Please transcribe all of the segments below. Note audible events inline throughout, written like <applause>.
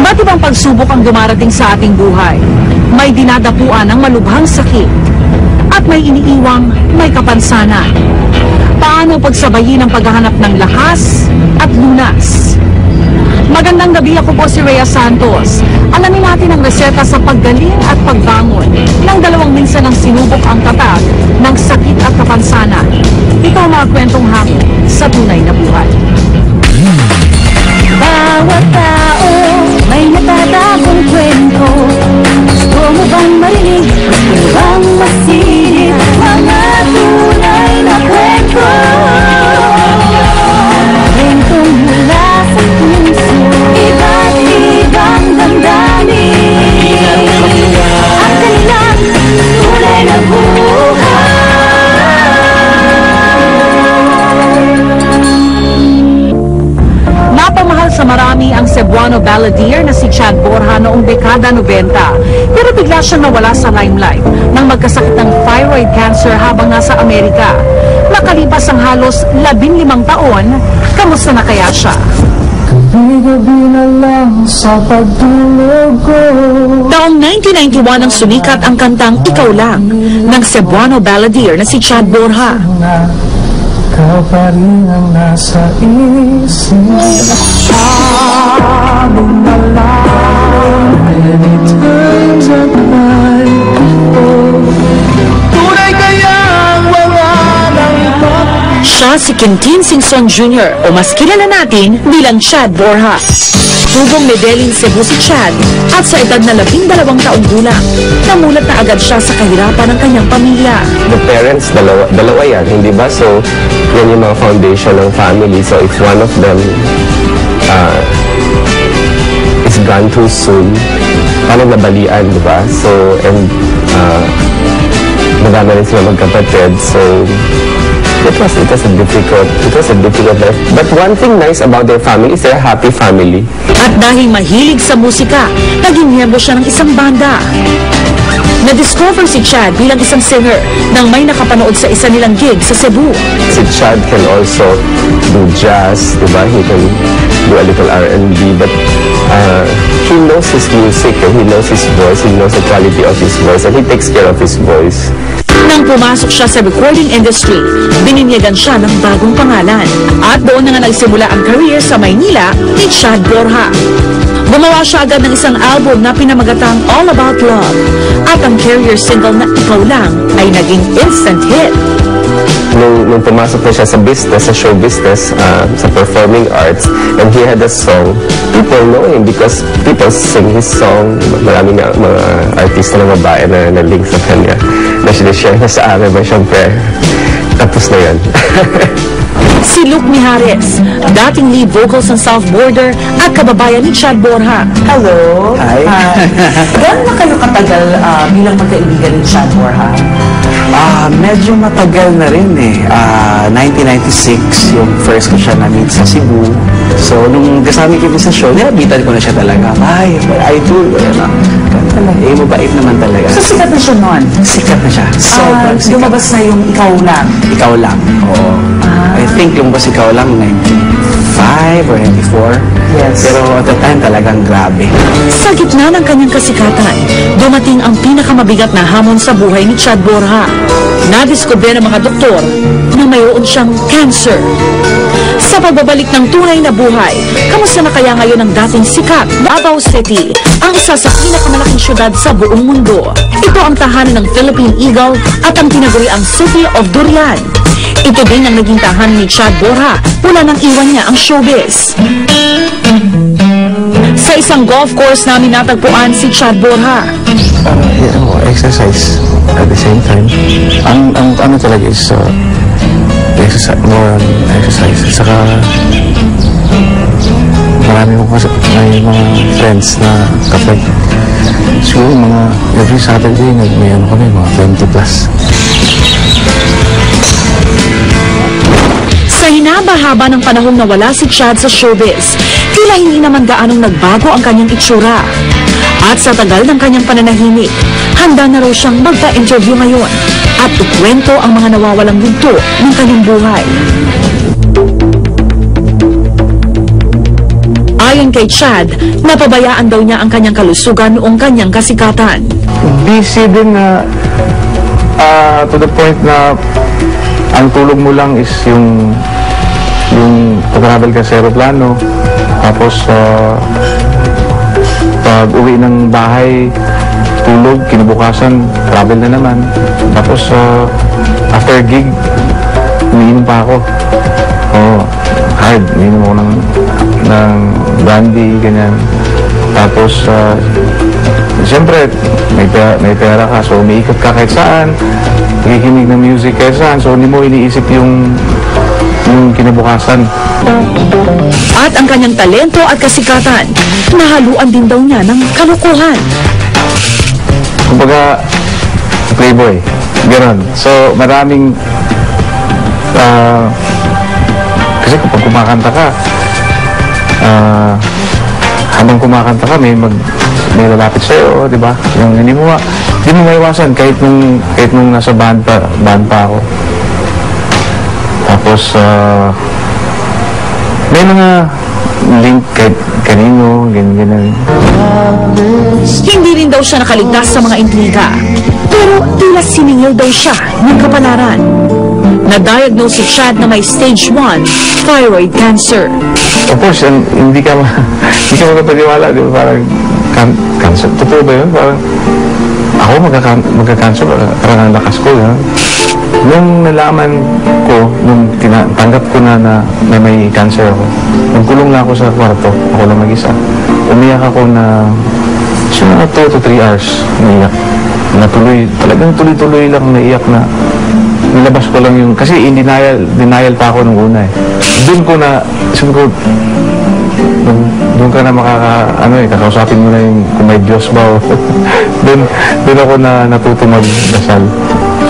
Iba't ibang pagsubok ang dumarating sa ating buhay. May dinadapuan ng malubhang sakit at may iniiwang may kapansanan. Paano pagsabayin ang paghahanap ng lakas at lunas? Magandang gabi ako po si Rhea Santos. Alamin natin ang reseta sa paggaling at pagbangon ng dalawang minsan ang sinubok ang tatag ng sakit at kapansanan. Ito ang mga kwentong hangin sa tunay na buhay. Bawat Cebuano balladeer na si Chad Borja noong dekada 90. Pero bigla siyang nawala sa limelight nang magkasakit ng thyroid cancer habang nasa Amerika. Nakalipas ang halos labing limang taon, kamusta na kaya siya? Gabi-gabi na lang sa pagtulog ko Taong 1991 ang sumikat ang kantang Ikaw Lang ng Cebuano balladeer na si Chad Borja. Na Ikaw pa rin ang nasa isip Sabi na lang Many times at night oh. Tunay kaya ang mga nang Siya si Quintin Singson Jr. o mas kilala natin bilang Chad Borja. Tubong Medellin, Cebu si Chad at sa edad na labing dalawang taong gulang, namulat na agad siya sa kahirapan ng kanyang pamilya. the parents, dalawa, dalawa yan, hindi ba? So, yan yung mga foundation ng family. So, if one of them uh, is gone too soon, paano nabalian, di ba? So, and uh, madami rin sila magkapatid. So, it was, it was a difficult, it was a difficult life. But one thing nice about their family is they're a happy family. At dahil mahilig sa musika, naging miyembro siya ng isang banda. Na-discover si Chad bilang isang singer nang may nakapanood sa isa nilang gig sa Cebu. Si Chad can also do jazz, diba? He can do a little R&B, but uh, he knows his music, and he knows his voice, he knows the quality of his voice, and he takes care of his voice. Nang pumasok siya sa recording industry, bininyagan siya ng bagong pangalan. At doon na nga nagsimula ang career sa Maynila ni Chad Borja. Gumawa siya agad ng isang album na pinamagatang All About Love. At ang career single na Ikaw Lang ay naging instant hit. Nung, nung pumasok na siya sa business, sa show business, uh, sa performing arts, and he had a song, people know him because people sing his song. Maraming nga mga artista na babae na na-link sa kanya, na sinishare na sa amin, ba syempre, tapos na yun. <laughs> Si Luke Mijares, dating lead vocals ng South Border at kababayan ni Chad Borja. Hello. Hi. <laughs> Gano'n na kayo katagal ah, bilang magkaibigan ni Chad Borja? Ah, medyo matagal na rin eh. Ah, 1996 yung first ko siya na-meet sa Cebu. So, nung kasama kami sa show, nilabitan ko na siya talaga. Ay, idol. Ano, ganun talaga. Eh, mabait naman talaga. So, sikat na siya noon. Sikat na siya. Ah, Sobrang sikat. lumabas na yung ikaw lang. Ikaw lang. Oo. I think lumabas ikaw lang 95 or 94. Yes. Pero at the time talagang grabe. Sa gitna ng kanyang kasikatan, dumating ang pinakamabigat na hamon sa buhay ni Chad Borja. Nadiskubre ng mga doktor na mayroon siyang cancer. Sa pagbabalik ng tunay na buhay, kamusta na kaya ngayon ang dating sikat Davao City, ang isa sa pinakamalaking syudad sa buong mundo. Ito ang tahanan ng Philippine Eagle at ang tinaguriang City of Durian. Ito din ang naging tahanan ni Chad Borja mula nang iwan niya ang showbiz. Sa isang golf course namin natagpuan si Chad Borja. uh, yeah, oh, exercise at the same time. Ang, ang ano talaga is uh, exercise, more on exercise. Saka marami ko kasi may mga friends na kapag siguro mga every Saturday nag may ano kami mga 20 plus. Hinaba-haba ng panahong nawala si Chad sa showbiz, tila hindi naman gaanong nagbago ang kanyang itsura. At sa tagal ng kanyang pananahimik, handa na raw siyang magpa-interview ngayon at ikwento ang mga nawawalang yugto ng kanyang buhay. Ayon kay Chad, napabayaan daw niya ang kanyang kalusugan noong kanyang kasikatan. busy din na ah, to the point na ang tulog mo lang is yung yung pag-travel ka sa aeroplano tapos ah, pag uwi ng bahay tulog, kinabukasan travel na naman. Tapos ah, after gig umiinom pa ako. Oh, hard, umiinom ako ng, ng brandy, ganyan. Tapos ah, Siyempre, may may pera ka, so umiikot ka kahit saan, nakikinig ng music kahit saan, so hindi mo iniisip yung, yung kinabukasan. At ang kanyang talento at kasikatan, nahaluan din daw niya ng kalukuhan. Kumbaga, playboy, gano'n. So, maraming, ah, kasi kapag kumakanta ka, ah, habang kumakanta ka, may mag, may lalapit sa'yo, di ba? Yung hindi mo, hindi mo maiwasan kahit nung, kahit nung nasa band pa, band pa ako. Tapos, ah, may mga link kahit kanino, ganyan, ganyan. Hindi rin daw siya nakaligtas sa mga intriga. Pero tila siningil daw siya ng kapalaran. Na-diagnose si Chad na may stage 1 thyroid cancer. Of course, and hindi ka ma- <laughs> hindi ka magpapaniwala, di ba? Parang can- cancer. Totoo ba yun? Parang ako magka- magka-cancer, parang ang lakas ko, yun. Nung nalaman ko, nung tanggap ko na na, na may cancer ako, nagkulong lang ako sa kwarto, ako lang mag-isa. Umiyak ako na siguro 2 to 3 hours naiyak. Natuloy, talagang tuloy-tuloy lang naiyak na nilabas ko lang yung, kasi in denial, denial pa ako nung una eh. Doon ko na, sabi ko, doon, ka na makaka, ano eh, kakausapin mo na yung kung may Diyos ba o <laughs> doon, doon ako na natuto magdasal.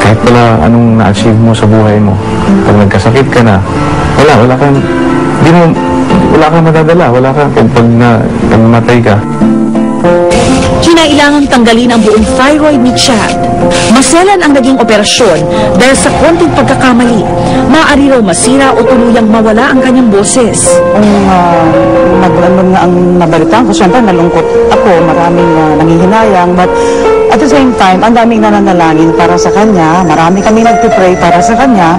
Kahit pala anong na-achieve mo sa buhay mo, pag nagkasakit ka na, wala, wala kang, di mo, wala kang madadala, wala kang, pag, pag na, namatay ka, Kinailangang tanggalin ang buong thyroid ni Chad. Maselan ang naging operasyon dahil sa konting pagkakamali. Maaari raw masira o tuluyang mawala ang kanyang boses. Kung uh, nag, ano nga ang nabalitaan ko, syempre nalungkot ako, maraming uh, nangihinayang, but at the same time, ang daming nananalangin para sa kanya, marami kami nagpipray para sa kanya,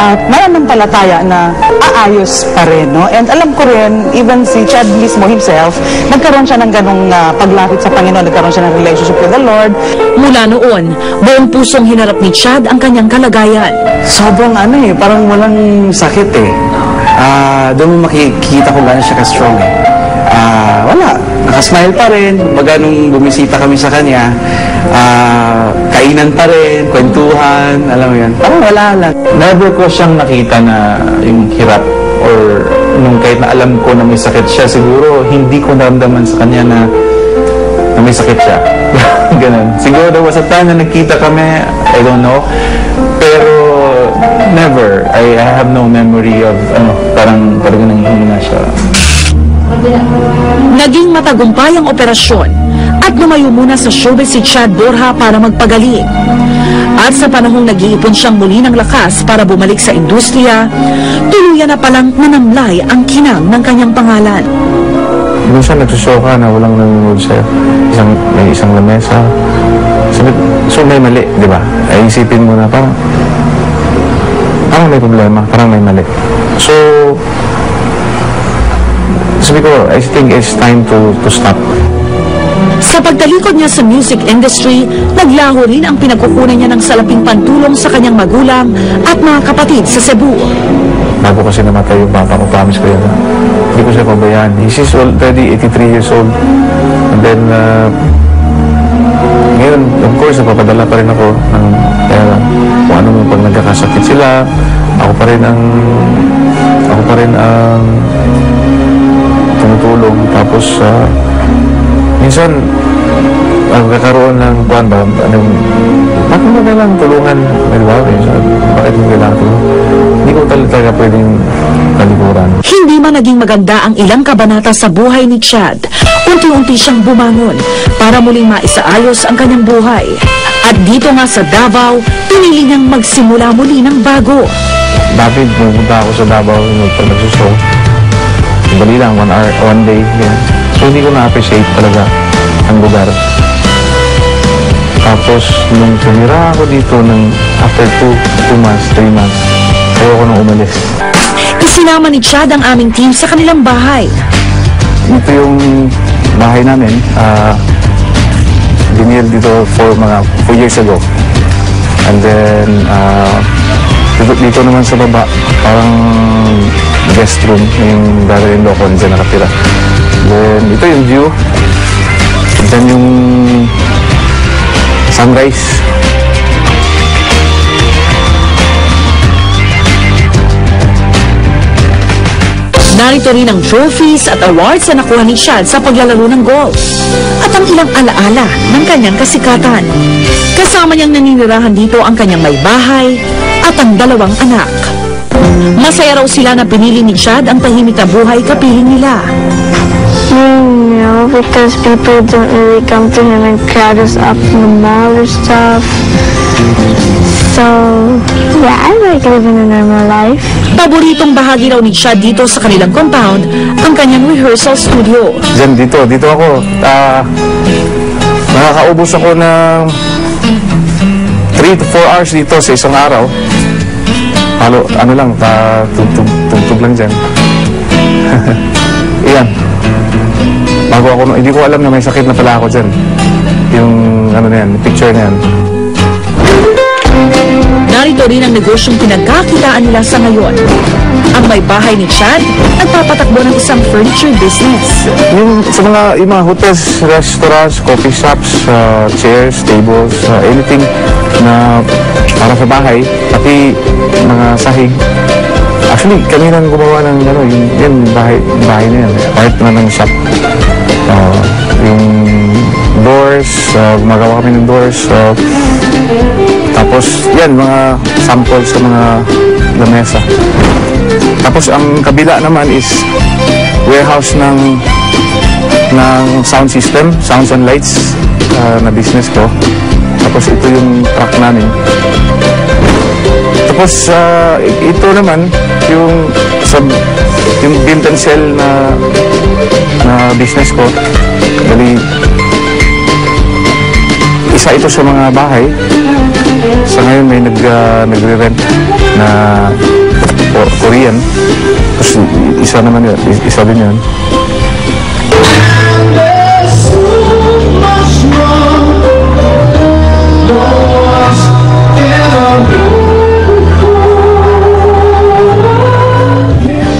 at mananampalataya na aayos pa rin, no? And alam ko rin, even si Chad mismo himself, nagkaroon siya ng ganong uh, paglapit sa Panginoon, nagkaroon siya ng relationship with the Lord. Mula noon, buong pusong hinarap ni Chad ang kanyang kalagayan. Sobrang ano eh, parang walang sakit eh. Ah, doon mo makikita kung gaano siya ka-strong eh. Ah, wala. Nakasmile pa rin. Baga nung bumisita kami sa kanya, ah, kainan pa rin, kwentuhan, alam mo yan. Parang wala lang. never ko siyang nakita na yung hirap or nung kahit na alam ko na may sakit siya, siguro hindi ko naramdaman sa kanya na, na may sakit siya. <laughs> Ganun. Siguro there was a time na nagkita kami, I don't know. Pero never. I, I have no memory of ano, parang parang nanghihina siya. Naging matagumpay ang operasyon at lumayo muna sa showbiz si Chad Borja para magpagaling. At sa panahong nag-iipon siyang muli ng lakas para bumalik sa industriya, tuluyan na palang nanamlay ang kinang ng kanyang pangalan. Minsan nagsushow ka na walang nanonood sa'yo. Isang, may isang lamesa. Sabi, so may mali, di ba? Ay isipin mo na parang, parang may problema, parang may mali. So, sabi ko, I think it's time to, to stop. Sa pagtalikod niya sa music industry, naglaho rin ang pinagkukunan niya ng salaping pantulong sa kanyang magulang at mga kapatid sa Cebu. Bago kasi namatay yung papa ko, promise ko yan. Hindi ko siya pabayaan. He's already 83 years old. And then, uh, ngayon, of course, napapadala pa rin ako ng pera. Kung ano mo pag nagkakasakit sila, ako pa rin ang, ako pa rin ang tumutulong. Tapos, uh, minsan, ang kakaroon ng kuhan ba, anong, bakit mo kailangan tulungan? Ba? Minsan, bakit mo kailangan tulungan? Hindi ko talaga, pwedeng talikuran. Hindi man naging maganda ang ilang kabanata sa buhay ni Chad, unti-unti siyang bumangon para muling maisaayos ang kanyang buhay. At dito nga sa Davao, pinili niyang magsimula muli ng bago. David, pumunta ako sa Davao nung pag madali lang, one hour, one day. Yan. So hindi ko na-appreciate talaga ang lugar. Tapos, nung tumira ako dito ng after two, two months, three months, ayoko nang umalis. Isinama ni Chad ang aming team sa kanilang bahay. Ito yung bahay namin. Uh, binil dito for mga four years ago. And then, uh, dito, dito naman sa baba, parang guest room yung brother-in-law ko dyan nakatira. Then, ito yung view. Then yung sunrise. Narito rin ang trophies at awards na nakuha ni Chad sa paglalaro ng golf. At ang ilang alaala ng kanyang kasikatan. Kasama niyang naninirahan dito ang kanyang may bahay at ang dalawang anak. Masaya raw sila na pinili ni Chad ang tahimik na buhay kapiling nila. No, because people don't really come to him and crowd us up in the mall or stuff. So, yeah, I like living a normal life. Paboritong bahagi raw ni Chad dito sa kanilang compound ang kanyang rehearsal studio. Diyan, dito, dito ako. Ah, nakakaubos ako ng 3 to 4 hours dito sa isang araw. Halo, ano lang, pa, tugtog, tugtog lang dyan. <laughs> Iyan. Bago ako, hindi ko alam na may sakit na pala ako dyan. Yung, ano na yan, picture na yan. Narito rin ang negosyong pinagkakitaan nila sa ngayon. Ang may bahay ni Chad, nagpapatakbo ng isang furniture business. Yung sa mga, yung mga hotels, restaurants, coffee shops, uh, chairs, tables, uh, anything na para sa bahay, pati mga sahig. Actually, kami lang gumawa ng ano, yung, yung bahay, bahay na yan, part na ng shop. Uh, yung doors, uh, gumagawa kami ng doors. Uh, tapos, yan, mga samples sa mga lamesa. Tapos, ang kabila naman is warehouse ng ng sound system, sounds and lights uh, na business ko. Tapos, ito yung truck namin. Tapos, uh, ito naman, yung sa yung build and sell na na business ko. Dali, isa ito sa mga bahay. Sa ngayon may nag, uh, nagre-rent na Ko- Korean. Tapos isa naman yun, isa din yun.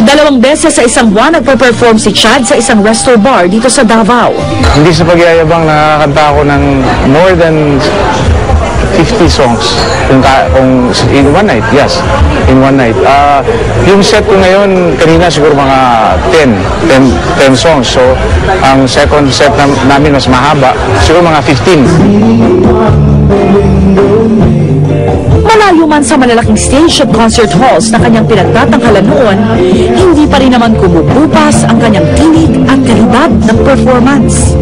Dalawang beses sa isang buwan nagpa-perform si Chad sa isang resto bar dito sa Davao. Hindi sa pagyayabang nakakanta ako ng more than 50 songs kung, kung in one night, yes, in one night. Ah, yung set ko ngayon, kanina siguro mga 10, 10, 10 songs. So, ang second set na, namin mas mahaba, siguro mga 15. Malayo man sa malalaking stage at concert halls na kanyang pinagtatanghalan noon, hindi pa rin naman kumukupas ang kanyang tinig at kalidad ng performance.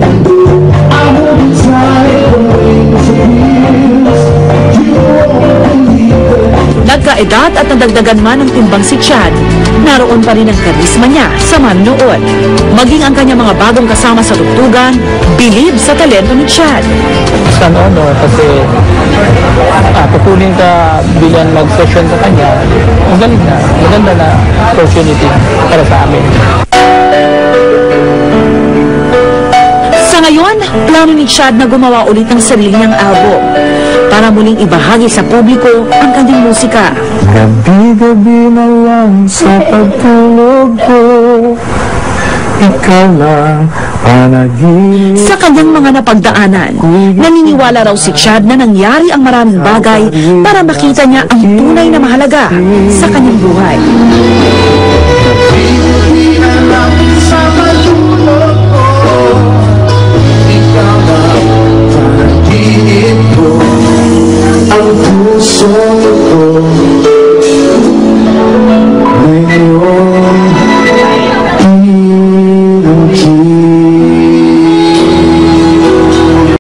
Nagkaedad at nadagdagan man ng timbang si Chad, naroon pa rin ang karisma niya sa manonood. Maging ang kanyang mga bagong kasama sa tugtugan, bilib sa talento ni Chad. San honor kasi ah, pupulin ka bilang mag-session sa kanya, ang galing na, maganda na opportunity para sa amin. Sa ngayon, plano ni Chad na gumawa ulit ng sarili niyang album para muling ibahagi sa publiko ang kanyang musika. Gabi-gabi na lang sa pagtulog ko Ikaw lang panaginip Sa kanyang mga napagdaanan, naniniwala raw si Chad na nangyari ang maraming bagay para makita niya ang tunay na mahalaga sa kanyang buhay. voel zonder